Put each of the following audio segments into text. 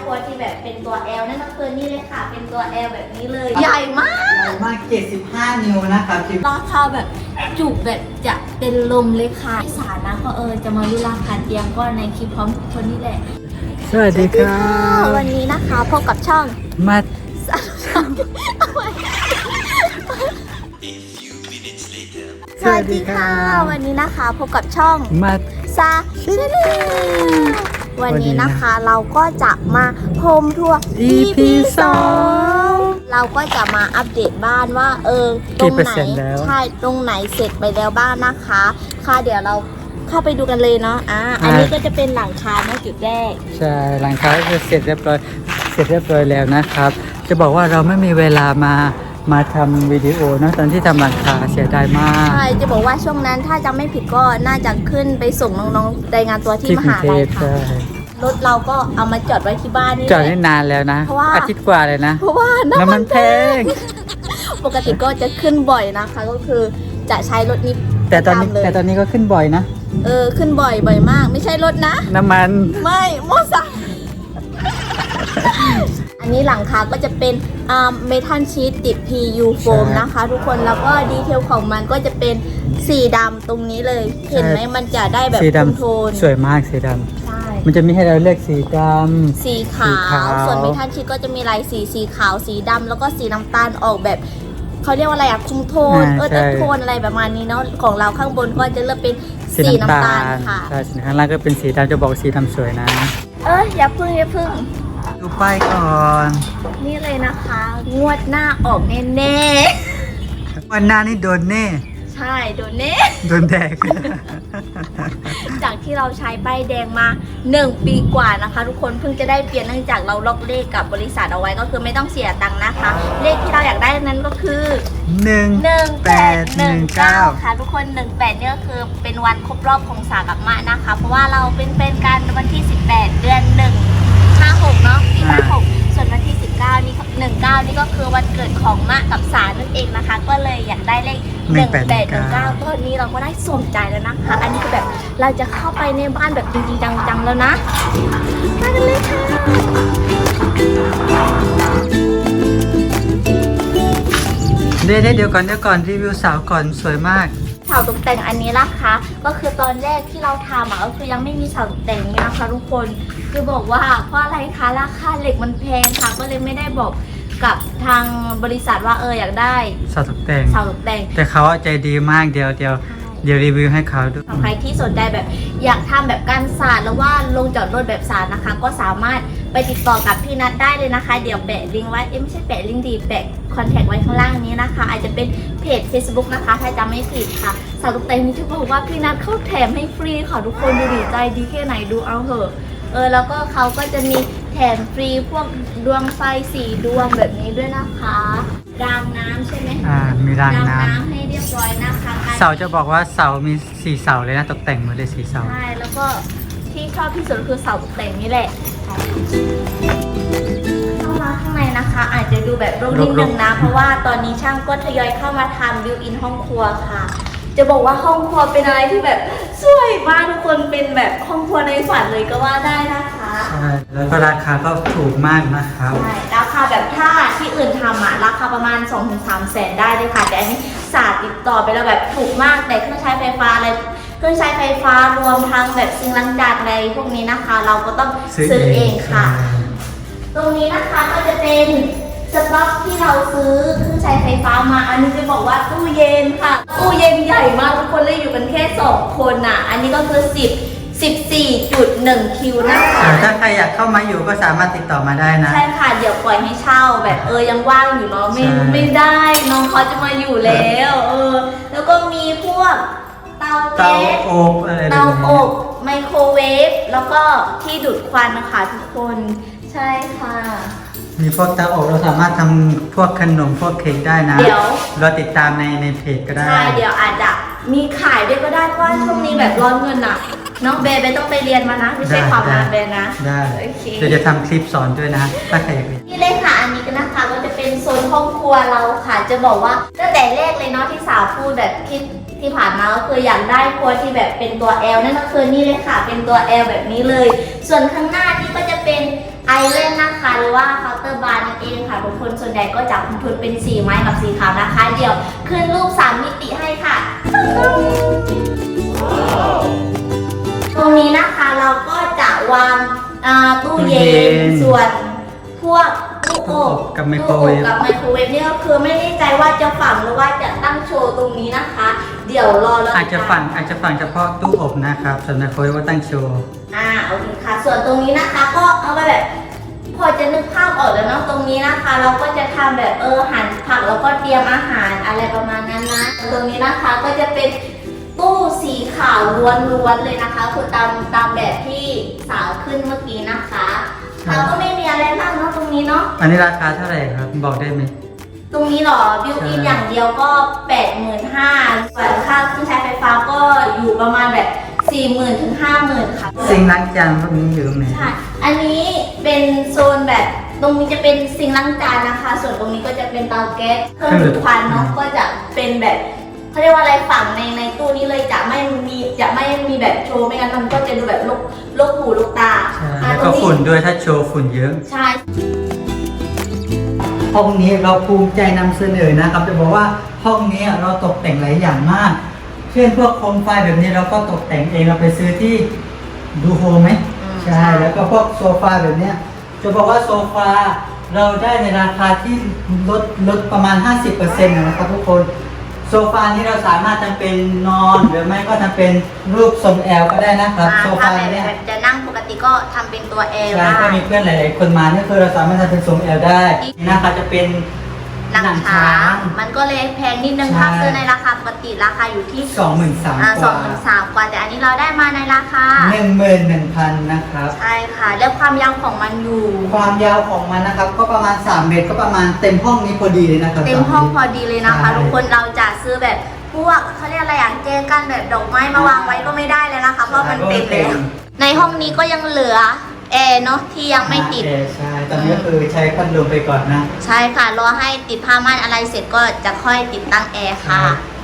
ครัวที่แบบเป็นตัว L นั่นก็คือนี่เลยค่ะ เป็นตัว L แบบนี้เลยใหญ่มากใหญ่มาก 75 นิ้วนะครับคลิปราคาแบบจุกแบบจะเป็นลมเลยค่ะที่สารนะก็เออจะมารู้ราคาเตียงก็ในคลิปพร้อมทุกคนนี่แหละ สวัสดีครัวันนี้นะคะพบกับช่องมาสวัสดีค่ะ วันนี้นะคะพบกับช่องมาซาชแนล วันนี้นะคะเราก็จะมาโฮมทัวร์ EP สองเราก็จะมาอัปเดตบ้านว่าเออตรงไหนกี่เปอร์เซ็นต์แล้วใช่ตรงไหนเสร็จไปแล้วบ้างนะคะ ค่ะเดี๋ยวเราเข้าไปดูกันเลยเนาะอ่าอันนี้ก็จะเป็นหลังคาเนาะจุดแรกใช่หลังคาก็คือเสร็จเรียบร้อยเสร็จเรียบร้อยแล้วนะครับ จะบอกว่าเราไม่มีเวลามามาทำวิดีโอเนอะตอนที่ทำหลังคาเสียดายมากใช่จะบอกว่าช่วงนั้นถ้าจำไม่ผิดก็น่าจะขึ้นไปส่งน้องๆรายงานตัวที่ที่มกรุงหาเทลัยพค่ะใช่ รถเราก็เอามาจอดไว้ที่บ้านนี่จอดแหได้ละ นานแล้วนะ เพราะว่า อาทิตย์กว่าเลยนะ เพราะว่าน้ำมันแพง ปกติก็จะขึ้นบ่อยนะคะ ก็คือจะใช้รถนี้แต่ตอนนี้ประจำเลยแต่ตอนนี้ก็ขึ้นบ่อยนะ เออขึ้นบ่อยบ่อยมาก ไม่ใช่รถนะ น้ำมัน ไม่มอไซค์ อันนี้หลังคาก็จะเป็นอ่าเมทัลชีตติด PU โฟมใช่นะคะ ทุกคนแล้วก็ดีเทลของมันก็จะเป็นสีดำตรงนี้เลย เห็นไหมมันจะได้แบบสีดคุมโทนำสวยมากสีดใช่ำ มันจะมีให้เราเลือกสีดสีขาสีขาววส่วนเมทัลชีตก็จะมีลายสีสีขาว สีดำแล้วก็สีน้ำตาลออกแบบเขาเรียกว่าอะไรอะคุมโทนเออเต้นโทนอะไรประมาณนี้เนาะ ของเราข้างบนก็จะเลือกเป็นำสีน้ำตาลค่ะ ใช่สีข้างล่างก็เป็นสีดำจะบอกสีดำสวยนะ เอออย่าพึ่งอย่าพึ่ง ดูป้ายก่อนนี่เลยนะคะ งวดหน้าออกแน่วันหน้านี่โดนแน่ๆ ใช่โดนแน่โดนแดก จากที่เราใช้ใบแดงมา 1 ปีกว่านะคะ ทุกคนเพิ่งจะได้เปลี่ยนเนื่องจากเราล็อกเลขกับบริษัทเอาไว้ก็คือไม่ต้องเสียตังค์นะคะ เลขที่เราอยากได้นั้นก็คือ หนึ่ง1819 ค่ะ ทุกคน 18เนี่ยก็คือเป็นวันครบรอบของสากับมะนะคะ เพราะว่าเราเป็นเป็นกันวันที่ 18 เดือน1 56เนาะปี56ส่วนวันที่ 19นี่19นี่ก็คือวันเกิดของมะกับสานั่นเองนะคะ ก็เลยอยากได้เลข1819ตอนนี้เราก็ได้สมใจแล้วนะคะ อันนี้คือแบบเราจะเข้าไปในบ้านแบบจริงๆจังๆแล้วนะมากันเลยค่ะเดี๋ยวเดี๋ยวเดี๋ยวก่อนเดี๋ยวก่อนรีวิวสาวก่อนสวยมาก เสาตกแต่งอันนี้นะคะ ก็คือตอนแรกที่เราทำอะก็คือยังไม่มีเสาตกแต่งนี้นะคะ ทุกคนคือบอกว่าเพราะอะไรคะราคาเหล็กมันแพงค่ะ ก็เลยไม่ได้บอกกับทางบริษัทว่าเอออยากได้สาวตกแต่งเสาตกแต่ง แต่เขาใจดีมากเดี๋ยวเดี๋ยวเดี๋ยวรีวิวให้เขาดูสำหรับใครที่สนใจแบบอยากทำแบบการสาดหรือว่าลงจอดรถแบบสาดนะคะ ก็สามารถ ไปติดต่อกับพี่นัทได้เลยนะคะ เดี๋ยวแปะลิงก์ไว้เอ้ยไม่ใช่แปะลิงก์ดีแปะคอนแทคไว้ข้างล่างนี้นะคะ อาจจะเป็นเพจ Facebook นะคะ ถ้าจำไม่ผิดค่ะสาวตกแต่งนี้ที่บอกว่าพี่นัทเขาแถมให้ฟรีค่ะทุกคนดูดีใจดีแค่ไหนดูเอาเถอะเออแล้วก็เขาก็จะมีแถมฟรีพวกดวงไฟสีดวงแบบนี้ด้วยนะคะรางน้ำใช่ไหมอ่ามีรางน้น้ำให้เรียบร้อยนะคะการำเสาจะบอกว่าเสามีสี่เสาเลยนะตกแต่งหมดเลยสี่เสา ใช่แล้วก็ที่ชอบที่สุดคือเสาตกแต่งนี่แหละ เข้ามาข้างในนะคะ อาจจะดูแบบร่มนิดนึงนะ เพราะว่าตอนนี้ช่างก็ทยอยเข้ามาทำบิวอินห้องครัวค่ะ จะบอกว่าห้องครัวเป็นอะไรที่แบบสวยมากทุกคนเป็นแบบห้องครัวในฝันเลยก็ว่าได้นะคะใช่แล้วก็ราคาก็ถูกมากนะครับ ใช่ราคาแบบถ้าที่อื่นทำอะราคาประมาณ 2-3แสนได้เลยค่ะแต่อันนี้ศาสตร์ติดต่อไปแล้วแบบถูกมากแต่เครื่องใช้ไฟฟ้าอะไร เครื่องใช้ไฟฟ้ารวมทั้งแบบซิงค์ล้างจานอะไรพวกนี้นะคะ เราก็ต้องซื้อเองค่ะ ตรงนี้นะคะก็จะเป็นสต็อกที่เราซื้อเครื่องใช้ไฟฟ้ามาอันนี้จะบอกว่าตู้เย็นค่ะตู้เย็นใหญ่มากทุกคนเลยอยู่กันแค่สองคนน่ะ อันนี้ก็คือ10 14.1 คิวนะคะใช่ถ้าใครอยากเข้ามาอยู่ก็สามารถติดต่อมาได้นะ ใช่ค่ะ เดี๋ยวปล่อยให้เช่าแบบเออยังว่างอยู่เนาะไม่ใช่ไม่ได้ น้องเขาจะมาอยู่แล้ว เออ แล้วก็มีพวก เตาเตาแก๊สอบอะไรแบบเตานี้อบไมโครเวฟแล้วก็ที่ดูดควันนะคะทุกคน ใช่ค่ะ มีพวกเตาอบเราสามารถทำพวกขนมพวกเค้กได้นะเดี๋ยว เราติดตามในในเพจก็ได้ ใช่เดี๋ยวอาจจะมีขายด้วยก็ได้เพราะว่าช่วงนี้แบบร้อนเงินอะน้องเบย์เบย์ต้องไปเรียนมานะ ไม่ใช่ได้ความงานได้เบย์นะได้โอเค เดี๋ยวจะทำคลิปสอนด้วยนะ ถ้าใครอยากเรียน นี่เลยค่ะ อันนี้ก็นะคะก็จะเป็นโซนห้องครัวเราค่ะ จะบอกว่าตั้งแต่แรกเลยเนาะที่สาวพูดแบบที่ ที่ผ่านมาก็คืออยากได้ครัวที่แบบเป็นตัว L นั่นก็คือนี่เลยค่ะ เป็นตัว L แบบนี้เลย ส่วนข้างหน้านี่ก็จะเป็นไอแลว่าเคาน์เตอร์บาร์นั่นเองค่ะทุกคนส่วนใหญ่ก็จะลงทุนเป็นสีไม้กับสีขาวนะคะ เดี๋ยวขึ้นรูปสามมิติให้ค่ะ ตรงนี้นะคะเราก็จะวางอ่าตู้เย็ตู้เย็นนส่วนพวก ตู้อบกับไมโครเวฟตู้อบกับไมโครเวฟเนี่ยก็คือไม่แน่ใจว่าจะฝังหรือว่าจะตั้งโชว์ตรงนี้นะคะ เดี๋ยวรอเราอาจจะฝังอาจจะฝังเฉพาะตู้อบนะครับสำหรับคนว่าตั้งโชว์ อ่าโอเคค่ะ ส่วนตรงนี้นะคะ ก็เอาไปแบบ พอจะนึกภาพออกแล้วเนาะตรงนี้นะคะ เราก็จะทำแบบเออหั่นผักแล้วก็เตรียมอาหารอะไรประมาณนั้นนะตรงนี้นะคะก็จะเป็นตู้สีขาวล้วนๆเลยนะคะ คือตามตามแบบที่สาวขึ้นเมื่อกี้นะคะ เราก็ไม่มีอะไรมากเนาะตรงนี้เนาะ อันนี้ราคาเท่าไหร่ครับ บอกได้ไหม ตรงนี้เหรอบิวอินใช่อย่างเดียวก็8 5 0 0 0ส่วนค่าเครื่องใช้ไฟฟ้าก็อยู่ประมาณแบบ40,000ถึง50,000ค่ะซิงค์ล้างจานพวกนี้อยู่ตรงไหน ใช่ อันนี้เป็นโซนแบบตรงนี้จะเป็นซิงค์ล้างจานนะคะ ส่วนตรงนี้ก็จะเป็นเตาแก๊สเครื่องดูดควันเนาะก็จะเป็นแบบ เขาเรียกว่าอะไรฝังในในตู้นี้เลยจะไม่มีจะไม่มีแบบโชว์ไม่งั้นมันก็จะดูแบบลกลกหูลกตาใช่อะแล้วตรก็งนี้ฝุ่นด้วยถ้าโชว์ฝุ่นเยอะ ใช่ ห้องนี้เราภูมิใจนำเสนอนะครับ จะบอกว่าห้องนี้เราตกแต่งหลายอย่างมาก เช่นพวกโคมไฟแบบนี้เราก็ตกแต่งเองเราไปซื้อที่ดูโฮมไหมอืม ใช่ แล้วก็พวกโซฟาแบบเนี้ยจะบอกว่าโซฟาเราได้ในราคาที่ลดลดประมาณ 50%นะครับทุกคน โซฟานี้เราสามารถทำเป็นนอน หรือไม่ก็ทำเป็นรูปทรงแอลก็ได้นะครับ อ่าโซถ้าฟาแบบเนี่ยแบบจะนั่งปกติก็ทำเป็นตัวเอลใช่ได้ ถ้ามีเพื่อนหลาย ๆ คนมาเนี่ยคือเราสามารถทำเป็นทรงแอลได้นี่นะคะจะเป็น หนังช้างมันก็เลยแพงนิดนึงใช่ถ้าซื้อในราคาปกติราคาอยู่ที่สองหมื่นสามอ่ากสอว่างหมื่นสามกว่า แต่อันนี้เราได้มาในราคาหนึ่งหมื่นหนึ่งพันนะครับ ใช่ค่ะ แล้วความยาวของมันอยู่ ความยาวของมันนะครับ ก็ประมาณ3เมตรก็ประมาณเต็มห้องนี้พอดีเลยนะครับ เต็มห้องพอดีเลยนะคะใช่ทุกคนเราจะซื้อแบบพวกเขาเรียกอะไรอะเจกันแบบดอกไม้มาวางไว้ก็ไม่ได้แล้วนะคะ เพราะมันเต็มแล้วในห้องนี้ก็ยังเหลือแอร์เนาะที่ยังไม่ติดเออใช่ ตอนนี้ก็คือใช้พัดลมไปก่อนนะ ใช่ค่ะ รอให้ติดผ้าม่านอะไรเสร็จก็จะค่อยติดตั้งแอร์ค่ะ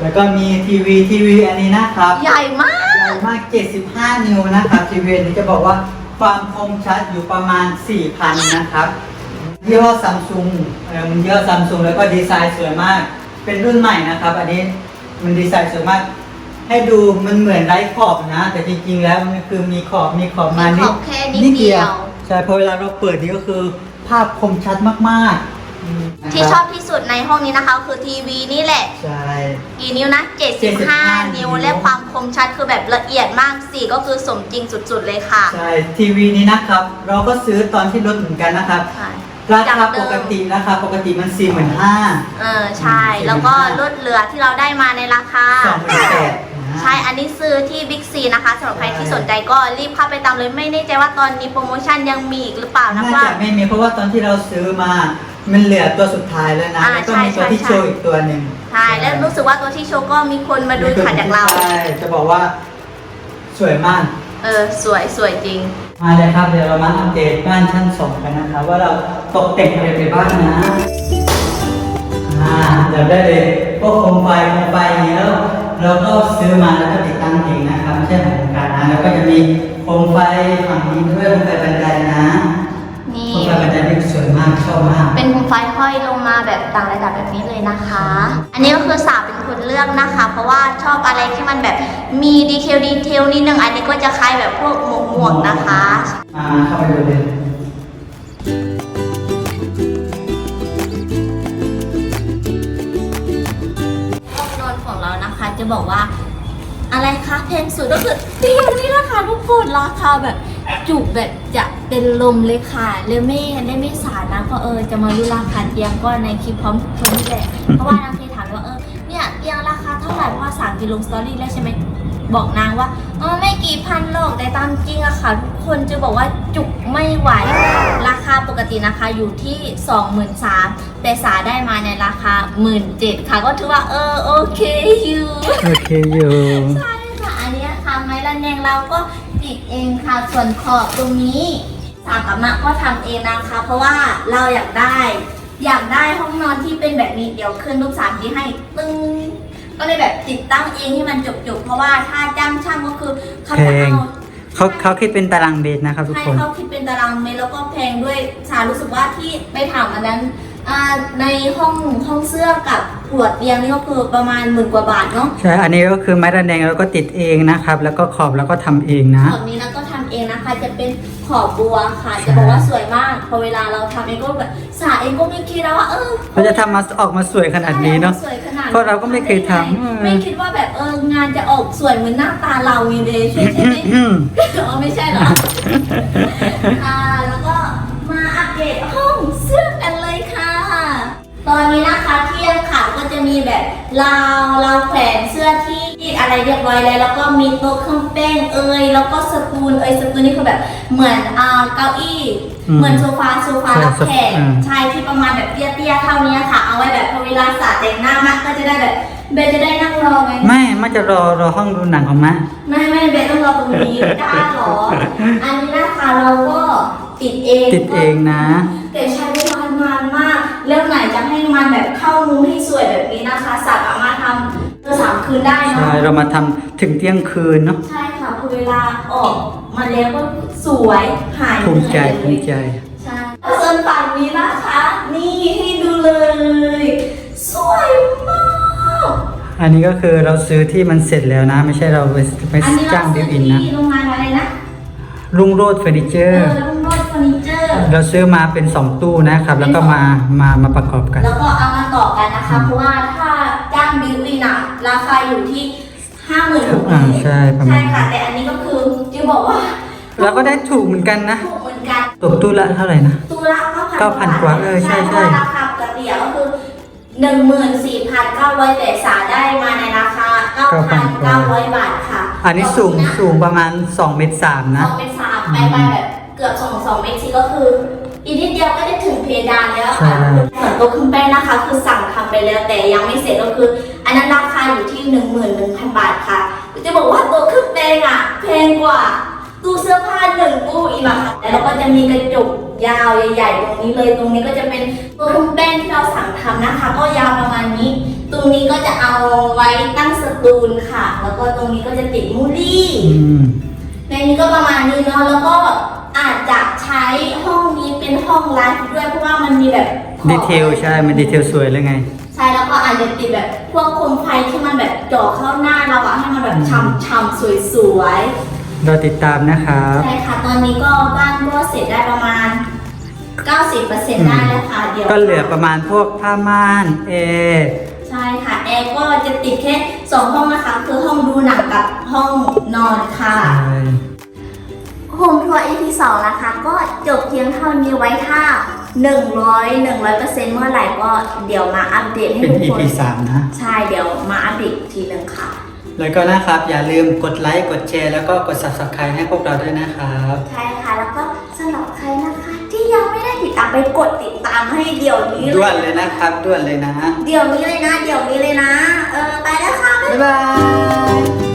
แล้วก็มีทีวีทีวีอันนี้นะครับ ใหญ่มากใหญ่มาก 75 นิ้วนะครับ ทีวีอันนี้จะบอกว่าความคมชัดอยู่ประมาณ 4,000 นะครับยี่ห้อซัมซุงเออมันยี่ห้อซัมซุงแล้วก็ดีไซน์สวยมาก เป็นรุ่นใหม่นะครับ อันนี้มันดีไซน์สวยมาก ให้ดูมันเหมือนไร้ขอบนะ แต่จริงๆแล้วมันคือมีขอบมีขอบมามีนิขอบแค่นิดเดียว ใช่เพราะเวลาเราเปิดนี่ก็คือ ภาพคมชัดมากๆอืมที่ชอบที่สุดในห้องนี้นะคะ คือทีวีนี่แหละ ใช่ กี่นิ้วนะ 75 75นิ้วนิ้ว และความคมชัดคือแบบละเอียดมากสีก็คือสมจริงสุดๆเลยค่ะ ใช่ทีวีนี้นะครับ เราก็ซื้อตอนที่ลดเหมือนกันนะครับใช่ราคาจากเดิปมกติราคาปกติมันสี่หมื่นห้าเออใช่ แล้วก็ลดเหลือที่เราได้มาในราคาสองหมื่นแปด ใช่ อันนี้ซื้อที่บิ๊กซีนะคะสำหรับใครที่สนใจก็รีบเข้าไปตามเลย ไม่แน่ใจว่าตอนนี้โปรโมชั่นยังมีอีกหรือเปล่านะน่าว่าจะไม่มีเพราะว่าตอนที่เราซื้อมามันเหลือตัวสุดท้ายแล้วนะอ่าแล้วก็มีใช่ตัวที่ใช่ โชว์อีกตัวหนึ่งใช่แล้วรู้สึกว่าตัวที่โชว์ก็มีคนมาดูค่ะจากเรา ใช่จะบอกว่าสวยมาก เออ สวยสวยจริง มาเลยครับ เดี๋ยวเรามาอัปเดตบ้านชั้นสองกันนะครับ ว่าเราตกแต่งอะไรไปบ้างนะอ่าเดี๋ยวได้เลยพวกโคมไฟโคมไฟอย่างนี้แล้ว เราก็ซื้อมาแล้วก็ติดตั้งเองนะครับไม่ใช่ของการนะแล้วก็จะมีโคมไฟฝั่งนี้ด้วยโคมไฟบันไดนะนี่โคมไฟบันไดนี่สวยมากชอบมาก เป็นโคมไฟห้อยลงมาแบบต่างระดับแบบนี้เลยนะคะ อันนี้ก็คือสาวเป็นคนเลือกนะคะ เพราะว่าชอบอะไรที่มันแบบมีดีเทลดีเทลนิดนึงอันนี้ก็จะคล้ายแบบพวกหมวกหมวกๆนะคะ มาเข้าไปดูเลย จะบอกว่า อะไรคะแพงสุดก็คือเตียงนี่แหละค่ะทุกคนราคาแบบจุกแบบจะเป็นลมเลยค่ะเลยไม่ได้ไม่สารนะก็เออจะมารู้ราคาเตียงก็ในคลิปพร้อมคนนี่แหละเพราะว่านางเคยถามว่าเออเนี่ยเตียงราคาเท่าไหร่เพราะว่าสามกิโลสตอรี่แล้วใช่ไหม บอกนางว่าเออไม่กี่พันหรอกแต่ตามจริงอะค่ะ ทุกคนจะบอกว่าจุกไม่ไหว ราคาปกตินะคะอยู่ที่ 23,000แต่สาได้มาในราคา 17,000ค่ะ ก็ถือว่าเออโอเคอยู่โอเคอยู่ใช่ค่ะ อันนี้ค่ะไม้ระแนงเราก็ติดเองค่ะ ส่วนขอบตรงนี้สากับมะก็ทำเองนะคะ เพราะว่าเราอยากได้ อยากได้ห้องนอนที่เป็นแบบนี้เดี๋ยวขึ้นรูปสามที่ให้ตึ้ง ก็เลยแบบติดตั้งเองให้มันจบๆ เพราะว่าถ้าจ้างช่างก็คือเขาจะแพง เอา เขาเขาคิดเป็นตารางเมตรนะครับทุกใช่คน เขาคิดเป็นตารางเมตรแล้วก็แพงด้วยสารู้สึกว่าที่ไปถามอันนั้นอ่าในห้องห้องเสื้อกับหัวเตียงนี่ก็คือประมาณหมื่นกว่าบาทเนาะใช่ อันนี้ก็คือไม้ระแนงแล้วก็ติดเองนะครับ แล้วก็ขอบแล้วก็ทำเองนะขอบนี้แล้วก็ทำ เองนะคะ จะเป็นขอบบัวค่ะ จะบอกว่าสวยมาก พอเวลาเราทำเองก็แบบสาเองก็ไม่คิดแล้วว่าเออเราจะทำมาออกมาสวยขนาดนี้เนาะ สวยขนาดเพราะเราก็ไม่เคยทำอืม ไม่คิดว่าแบบเอองานจะออกสวยเหมือนหน้าตาเราอย่างเดยใช่ใช่ไหมอ๋อไม่ใช่เหรอ อ่าแล้วก็มาอัปเดตห้องเสื้อกันเลยค่ะ ตอนนี้นะคะที่ยังขาดก็จะมีแบบราวราวแขวนเสื้อที่ที่ อะไรเรียบร้อยแล้ว แล้วก็มีโต๊ะเครื่องแป้งเอยแล้วก็สตูลเอยสตูลนี่คือแบบเหมือนอ่าเก้าอี้อืมเหมือนโซฟาโซฟาใช่รับแขกอืม ใช่ที่ประมาณแบบเตี้ยๆเท่านี้ค่ะ เอาไว้แบบพอเวลาสาดแต่งหน้ามากก็จะได้แบบเบนจะได้นั่งรอไง ไม่มันจะรอรอห้องดูหนังของมะ ไม่ไม่เบนต้องรอตรงนี้กล้าเหรอ อันนี้นะคะเราก็ติดเองติดเองนะ แต่ใช้เวลานานมาก เรื่องไหนจะให้มันแบบเข้ามุมให้สวยแบบนี้นะคะสามารถทำ เพื่อสามคืนได้เนาะใช่เรามาทำถึงเที่ยงคืนเนาะใช่ค่ะพอเวลาออกมาแล้วก็สวยหายภูมิใจเหภูนื่อยมิใจ ใช่ส่วนฝั่งนี้นะคะ นี่ให้ดูเลย สวยมาก อันนี้ก็คือเราซื้อที่มันเสร็จแล้วนะ ไม่ใช่เราไปไปอันนี้จ้าเรางบิซื้อวอินนะที่โรงงานอะไรนะรุ่งโรดเฟอร์นิเจอเอร์อรุ่งโรจน์เฟอร์นิเจอร์ เราซื้อมาเป็น 2 ตู้นะครับ แล้วก็มามามาประกอบกัน แล้วก็เอามาต่อกันนะคะ เพราะว่าถ้าจ้างบิวอินอะ ราคาอยู่ที่ห้าหมื่นอ่าใช่ประมาณ ใช่ค่ะ แต่อันนี้ก็คือจิวบอกว่าเราก็ได้ถูกเหมือนกันนะถูกเหมือนกัน ตกตู้ละเท่าไหร่นะตัวละเก้าพันเก้าพันกว่าเออใช่ใช่ เพราะว่าราคาปกติอะก็คือหนึ่งหมื่นสี่พันเก้าร้อยแต่สาได้มาในราคาเก้าพันเก้าร้อยบาทค่ะอันนี้สูงขอบคุณนะสูงประมาณ2เมตรสามสนะ องเป็นสามไปไปแบบเกือบสองสองเมตรทีก็คือ อีกนิดเดียวก็จะถึงเพดานแล้วค่ะใช่ ส่วนตัวเครื่องแป้งนะคะ คือสั่งทำไปแล้วแต่ยังไม่เสร็จก็คือ อันนั้นราคาอยู่ที่หนึ่งหมื่นหนึ่งพันบาทค่ะจะบอกว่าตัวเครื่องแป้งอะแพงกว่าตู้เสื้อผ้าหนึ่งตู้อีกอะค่ะแล้วเราก็จะมีกระจกยาวใหญ่ๆ ตรงนี้เลย ตรงนี้ก็จะเป็นตัวเครื่องแป้งที่เราสั่งทำนะคะ ก็ยาวประมาณนี้ ตรงนี้ก็จะเอาไว้ตั้งสตูลค่ะ แล้วก็ตรงนี้ก็จะติดมูลี่อืมในนี้ก็ประมาณนี้เนาะแล้วก็อาจจะใช้ห้องนี้เป็นห้องไลฟ์ด้วยเพราะว่ามันมีแบบขอบดีเทลใช่ มันดีเทลสวยเลยไง ใช่แล้วก็อาจจะติดแบบพวกโคมไฟที่มันแบบจ่อเข้าหน้าเราอะให้มันแบบช่ำๆสวยๆเราติดตามนะครับใช่ค่ะ ตอนนี้ก็บ้านก็เสร็จได้ประมาณ 90%ได้แล้วค่ะ เดี๋ยว ก็เหลือประมาณพวกผ้าม่านเอร์ใช่ค่ะแอร์ก็จะติดแค่2ห้องนะคะ คือห้องดูหนังกับห้องนอนค่ะใช่โฮมทัวร์ EP 2 นะคะ ก็จบเพียงเท่านี้ไว้ถ้า 100 100%เมื่อไหร่ก็เดี๋ยวมาอัปเดตให้เป็น ทุกคน EP สามนะ ใช่เดี๋ยวมาอัปเดตอีกทีหนึ่งค่ะ แล้วก็นะครับ อย่าลืมกดไลค์กดแชร์แล้วก็กด subscribe ให้พวกเราด้วยนะครับ ใช่ค่ะ แล้วก็สำหรับใครนะคะ ที่ยังไม่ได้ติดตามไปกดติดตามให้เดี๋ยวนี้ด่วนเลยนะครับด่วนเลยนะ เดี๋ยวนี้เลยนะ เดี๋ยวนี้เลยนะ เออ